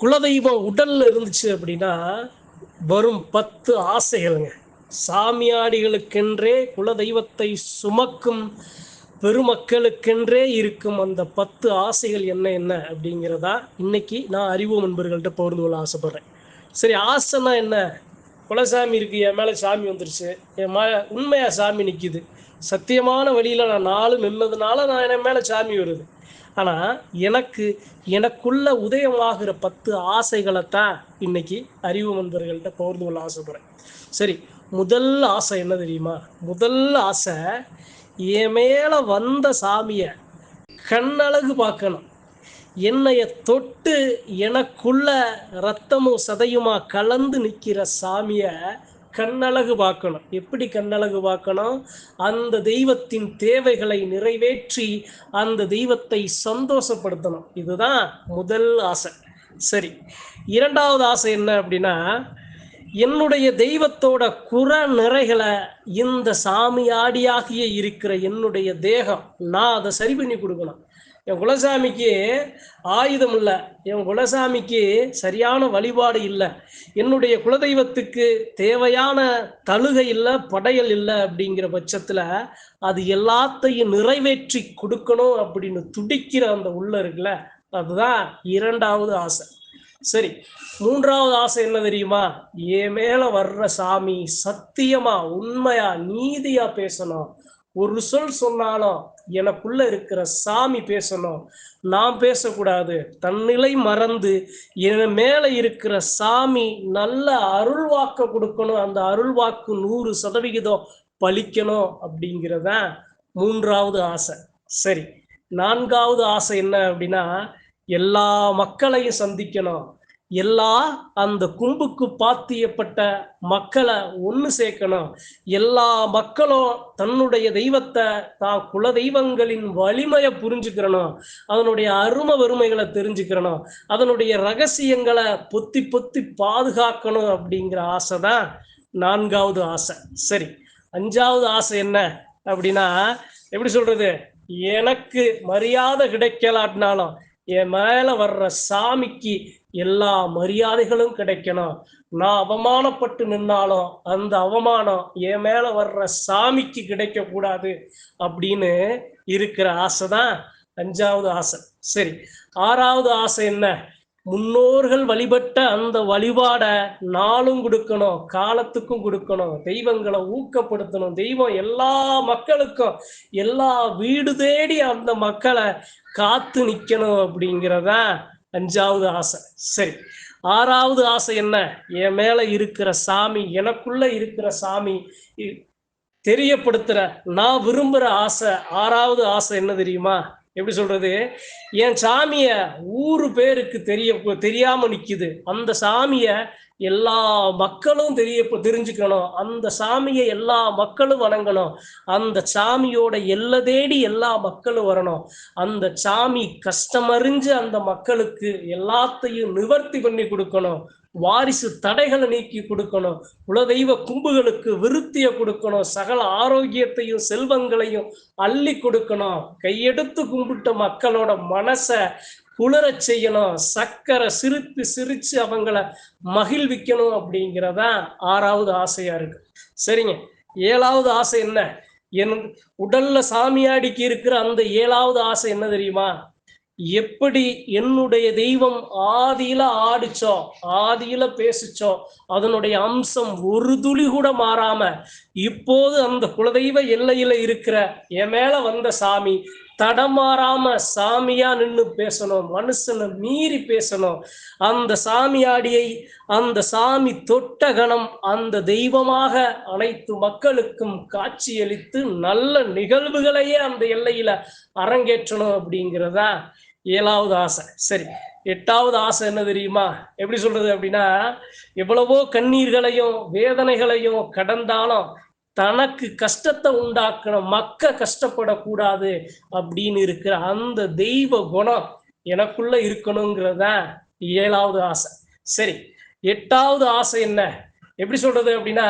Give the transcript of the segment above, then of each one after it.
குலதெய்வம் உடல்ல இருந்துச்சு அப்படின்னா வரும் பத்து ஆசைகளுங்க. சாமியாடிகளுக்கென்றே குலதெய்வத்தை சுமக்கும் பெருமக்களுக்கென்றே இருக்கும் அந்த பத்து ஆசைகள் என்ன என்ன அப்படிங்கிறதா இன்னைக்கு நான் அறிவு நண்பர்கள்ட்ட பகிர்ந்து கொள்ள ஆசைப்படுறேன். சரி ஆசைனா என்ன? குலசாமி இருக்கு என் மேலே சாமி வந்துருச்சு என் ம உண்மையாக சாமி நிற்கிது சத்தியமான வழியில் நான் நாலு நின்னதுனால நான் என் மேலே சாமி வருது. ஆனால் எனக்கு எனக்குள்ள உதயமாகிற பத்து ஆசைகளை தான் இன்னைக்கு அறிவு நண்பர்கள்ட்ட பகிர்ந்து கொள்ள ஆசைப்படுறேன். சரி முதல் ஆசை என்ன தெரியுமா? முதல் ஆசை என் மேலே வந்த சாமியை கண்ணழகு பார்க்கணும். என்னைய தொட்டு எனக்குள்ள ரத்தமும் சதையுமா கலந்து நிற்கிற சாமியை கண்ணழகு பார்க்கணும். எப்படி கண்ணழகு பார்க்கணும்? அந்த தெய்வத்தின் தேவைகளை நிறைவேற்றி அந்த தெய்வத்தை சந்தோஷப்படுத்தணும். இதுதான் முதல் ஆசை. சரி இரண்டாவது ஆசை என்ன அப்படின்னா என்னுடைய தெய்வத்தோட குற நிறைகளை இந்த சாமியாடியாகிய இருக்கிற என்னுடைய தேகம் நான் அதை சரி பண்ணி கொடுக்கணும். என் குலசாமிக்கு ஆயுதம் இல்லை என் குலசாமிக்கு சரியான வழிபாடு இல்லை. என்னுடைய குலதெய்வத்துக்கு தேவையான தழுகை இல்லை படையல் இல்லை அப்படிங்கிற பட்சத்தில் அது எல்லாத்தையும் நிறைவேற்றி கொடுக்கணும் அப்படின்னு துடிக்கிற அந்த உள்ள இருக்குல்ல அதுதான் இரண்டாவது ஆசை. சரி மூன்றாவது ஆசை என்ன தெரியுமா? என் மேல வர்ற சாமி சத்தியமா உண்மையா நீதியா பேசணும். ஒரு சொல் சொன்னாலும் எனக்குள்ள இருக்கிற சாமி பேசணும். நான் பேசக்கூடாது. தன்னிலை மறந்து என் மேல இருக்கிற சாமி நல்ல அருள்வாக்க கொடுக்கணும். அந்த அருள்வாக்கு நூறு சதவிகிதம் பலிக்கணும் அப்படிங்கிறத மூன்றாவது ஆசை. சரி நான்காவது ஆசை என்ன அப்படின்னா எல்லா மக்களையும் சந்திக்கணும். எல்லா அந்த கும்புக்கு பாத்தியப்பட்ட மக்களை ஒன்று சேர்க்கணும். எல்லா மக்களும் தன்னுடைய தெய்வத்தை தான் குல தெய்வங்களின் வலிமையை புரிஞ்சுக்கிறணும். அதனுடைய அரும வறுமைகளை தெரிஞ்சுக்கிறணும். அதனுடைய ரகசியங்களை பொத்தி பொத்தி பாதுகாக்கணும் அப்படிங்கிற ஆசை தான் நான்காவது ஆசை. சரி அஞ்சாவது ஆசை என்ன அப்படின்னா எப்படி சொல்றது? எனக்கு மரியாதை கிடைக்கலாட்டினாலும் என் மேல வர்ற சாமிக்கு எல்லா மரியாதைகளும் கிடைக்கணும். நான் அவமானப்பட்டு நின்னாலும் அந்த அவமானம் என் மேல வர்ற சாமிக்கு கிடைக்க கூடாது அப்படின்னு இருக்கிற ஆசை தான் அஞ்சாவது ஆசை. சரி ஆறாவது ஆசை என்ன? முன்னோர்கள் வழிபட்ட அந்த வழிபாடை நாளும் கொடுக்கணும் காலத்துக்கும் கொடுக்கணும் தெய்வங்களை ஊக்கப்படுத்தணும் தெய்வம் எல்லா மக்களுக்கும் எல்லா வீடு தேடி அந்த மக்களை காத்து நிக்கணும் அப்படிங்கிறத அஞ்சாவது ஆசை. சரி. ஆறாவது ஆசை என்ன? என் மேல இருக்கிற சாமி எனக்குள்ள இருக்கிற சாமி இ- தெரியப்படுத்துற நான் விரும்புற ஆசை ஆறாவது ஆசை என்ன தெரியுமா? எப்படி சொல்றது? என் சாமிய ஊரு பேருக்கு தெரிய தெரியாம நிக்குது. அந்த சாமிய எல்லா மக்களும் தெரிய தெரிஞ்சுக்கணும். அந்த சாமியை எல்லா மக்களும் வணங்கணும். அந்த சாமியோட எல்லை தேடி எல்லா மக்களும் வரணும். அந்த சாமி கஷ்டமறிஞ்சு அந்த மக்களுக்கு எல்லாத்தையும் நிவர்த்தி பண்ணி கொடுக்கணும். வாரிசு தடைகளை நீக்கி கொடுக்கணும். குலதெய்வ கும்புகளுக்கு விருத்தியை கொடுக்கணும். சகல ஆரோக்கியத்தையும் செல்வங்களையும் அள்ளி கொடுக்கணும். கையெடுத்து கும்பிட்ட மக்களோட மனசை குளிரச் செய்யணும். சக்கரை சிரித்து சிரித்து அவங்கள மகிழ்விக்கணும் அப்படிங்கிறதா ஆறாவது ஆசையா இருக்கு. சரிங்க. ஏழாவது ஆசை என்ன? என் உடல்ல சாமியாடிக்கு இருக்கிற அந்த ஏழாவது ஆசை என்ன தெரியுமா? எப்படி என்னுடைய தெய்வம் ஆதியில ஆடிச்சோ ஆதியில பேசிச்சோ அதனுடைய அம்சம் ஒரு துளி கூட மாறாம இப்போது அந்த குலதெய்வ எல்லையில இருக்கிற என் மேல வந்த சாமி தடமாறாம சாமியா நின்று பேசணும் மனுஷனை மீறி பேசணும். அந்த சாமியாடியை அந்த சாமி தொட்ட கணம் அந்த தெய்வமாக அனைத்து மக்களுக்கும் காட்சியளித்து நல்ல நிகழ்வுகளையே அந்த எல்லையில அரங்கேற்றணும் அப்படிங்கிறதா ஏழாவது ஆசை. சரி எட்டாவது ஆசை என்ன தெரியுமா? எப்படி சொல்றது அப்படின்னா எவ்வளவோ கண்ணீர்களையும் வேதனைகளையும் கடந்தாலும் தனக்கு கஷ்டத்தை உண்டாக்கணும் மக்க கஷ்டப்படக்கூடாது அப்படின்னு இருக்கிற அந்த தெய்வ குணம் எனக்குள்ள இருக்கணுங்கிறத ஏழாவது ஆசை. சரி எட்டாவது ஆசை என்ன? எப்படி சொல்றது அப்படின்னா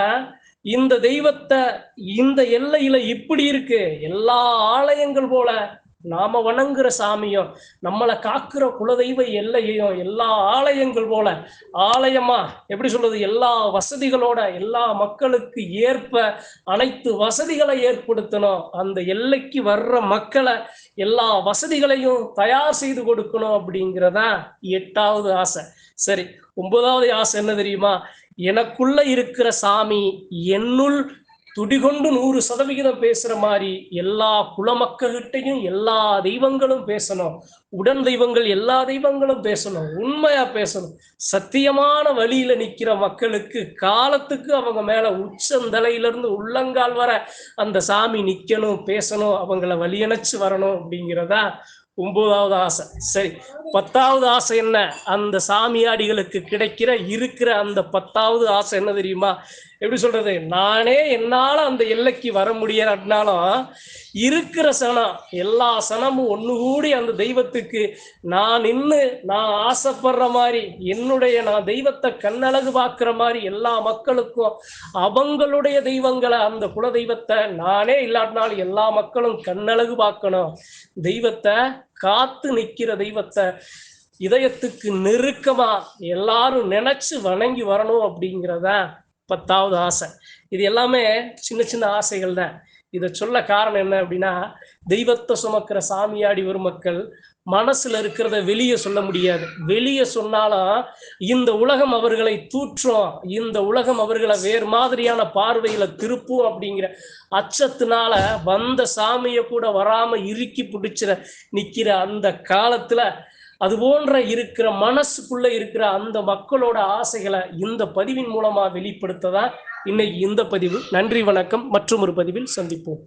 இந்த தெய்வத்தை இந்த எல்லையில இப்படி இருக்கு எல்லா ஆலயங்கள் போல நாம வணங்குற சாமியும் நம்மளை காக்குற குலதெய்வ எல்லையையும் எல்லா ஆலயங்கள் போல ஆலயமா எப்படி சொல்றது எல்லா வசதிகளோட எல்லா மக்களுக்கு ஏற்ப அனைத்து வசதிகளை ஏற்படுத்தணும். அந்த எல்லைக்கு வர்ற மக்களை எல்லா வசதிகளையும் தயார் செய்து கொடுக்கணும் அப்படிங்கிறதா எட்டாவது ஆசை. சரி ஒன்பதாவது ஆசை என்ன தெரியுமா? எனக்குள்ள இருக்கிற சாமி என்னுள் துடிகொண்டு நூறு சதவிகிதம் பேசுற மாதிரி எல்லா குலமக்கள்கிட்டையும் எல்லா தெய்வங்களும் பேசணும். உடன் தெய்வங்கள் எல்லா தெய்வங்களும் பேசணும். உண்மையா பேசணும். சத்தியமான வழியில நிக்கிற மக்களுக்கு காலத்துக்கு அவங்க மேல உச்சந்தலையிலிருந்து உள்ளங்கால் வர அந்த சாமி நிக்கணும் பேசணும் அவங்கள வழியணைச்சு வரணும் அப்படிங்கிறதா ஒன்பதாவது ஆசை. சரி பத்தாவது ஆசை என்ன? அந்த சாமியாடிகளுக்கு கிடைக்கிற இருக்கிற அந்த பத்தாவது ஆசை என்ன தெரியுமா? எப்படி சொல்றது? நானே என்னால அந்த எல்லைக்கு வர முடியாட்டினாலும் இருக்கிற சனம் எல்லா சனமும் ஒன்று கூடி அந்த தெய்வத்துக்கு நான் நின்று நான் ஆசைப்படுற மாதிரி என்னுடைய நான் தெய்வத்தை கண்ணழகு பார்க்குற மாதிரி எல்லா மக்களுக்கும் அவங்களுடைய தெய்வங்களை அந்த குல தெய்வத்தை நானே இல்லாட்டினாலும் எல்லா மக்களும் கண்ணழகு பார்க்கணும். தெய்வத்தை காத்து நிற்கிற தெய்வத்தை இதயத்துக்கு நெருக்கமா எல்லாரும் நினைச்சு வணங்கி வரணும் அப்படிங்கிறத பத்தாவது ஆசை. இது எல்லாமே சின்ன சின்ன ஆசைகள் தான். இதை சொல்ல காரணம் என்ன அப்படின்னா தெய்வத்தை சுமக்கிற சாமியாடி வரும் மக்கள் மனசுல இருக்கிறத வெளியே சொல்ல முடியாது. வெளியே சொன்னாலும் இந்த உலகம் அவர்களை தூற்றும் இந்த உலகம் அவர்களை வேறு மாதிரியான பார்வையில திருப்பும் அப்படிங்கிற அச்சத்தினால வந்த சாமியை கூட வராம இறுக்கி பிடிச்சிட நிக்கிற அந்த காலத்துல அது போன்ற இருக்கிற மனசுக்குள்ள இருக்கிற அந்த மக்களோட ஆசைகளை இந்த பதிவின் மூலமா வெளிப்படுத்ததான் இன்னைக்கு இந்த பதிவு. நன்றி வணக்கம். மற்றும் ஒரு பதிவில் சந்திப்போம்.